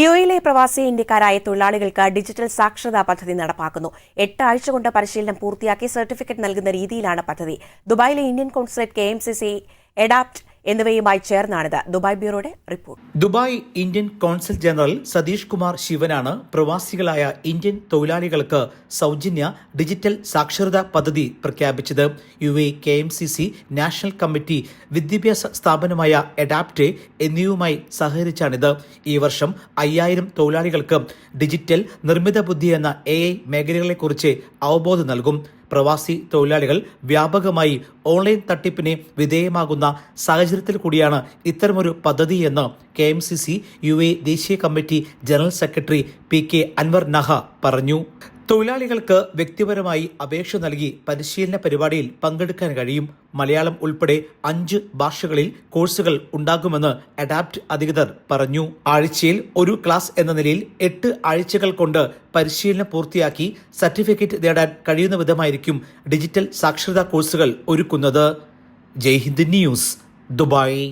യുഎയിലെ പ്രവാസി ഇന്ത്യക്കാരായ തൊഴിലാളികൾക്ക് ഡിജിറ്റൽ സാക്ഷരതാ പദ്ധതി നടപ്പാക്കുന്നു. എട്ട് ആഴ്ച കൊണ്ട് പരിശീലനം പൂർത്തിയാക്കി സർട്ടിഫിക്കറ്റ് നൽകുന്ന രീതിയിലാണ് പദ്ധതി. ദുബായിലെ Indian consulate K M C C adapt എന്നിവയുമായി ചേർന്നാണിത്. Dubai ബ്യൂറോയുടെ report. Dubai Indian consul general Satish Kumar ശിവനാണ് പ്രവാസികളായ ഇന്ത്യൻ തൊഴിലാളികൾക്ക് സൗജന്യ ഡിജിറ്റൽ സാക്ഷരതാ പദ്ധതി പ്രഖ്യാപിച്ചത്. U A K M C C national committee വിദ്യാഭ്യാസ സ്ഥാപനമായ അഡാപ്റ്റെ എന്നിവയുമായി സഹകരിച്ചാണിത്. ഈ വർഷം അയ്യായിരം തൊഴിലാളികൾക്ക് ഡിജിറ്റൽ നിർമ്മിത ബുദ്ധി എന്ന എ ഐ മേഖലകളെക്കുറിച്ച് അവബോധം നൽകും. പ്രവാസി തൊഴിലാളികൾ വ്യാപകമായി ഓൺലൈൻ തട്ടിപ്പിന് വിധേയമാകുന്ന സാഹചര്യത്തിൽ കൂടിയാണ് ഇത്തരമൊരു പദ്ധതിയെന്ന് K M C C U A ദേശീയ committee general secretary P K Anwar Naha പറഞ്ഞു. തൊഴിലാളികൾക്ക് വ്യക്തിപരമായി അപേക്ഷ നൽകി പരിശീലന പരിപാടിയിൽ പങ്കെടുക്കാൻ കഴിയും. മലയാളം ഉൾപ്പെടെ അഞ്ച് ഭാഷകളിൽ കോഴ്സുകൾ ഉണ്ടാകുമെന്ന് അഡാപ്റ്റ് അധികൃതർ പറഞ്ഞു. ആഴ്ചയിൽ ഒരു ക്ലാസ് എന്ന നിലയിൽ എട്ട് ആഴ്ചകൾ കൊണ്ട് പരിശീലനം പൂർത്തിയാക്കി സർട്ടിഫിക്കറ്റ് നേടാൻ കഴിയുന്ന വിധമായിരിക്കും ഡിജിറ്റൽ സാക്ഷരതാ കോഴ്സുകൾ ഒരുക്കുന്നത്. Jaihind news Dubai.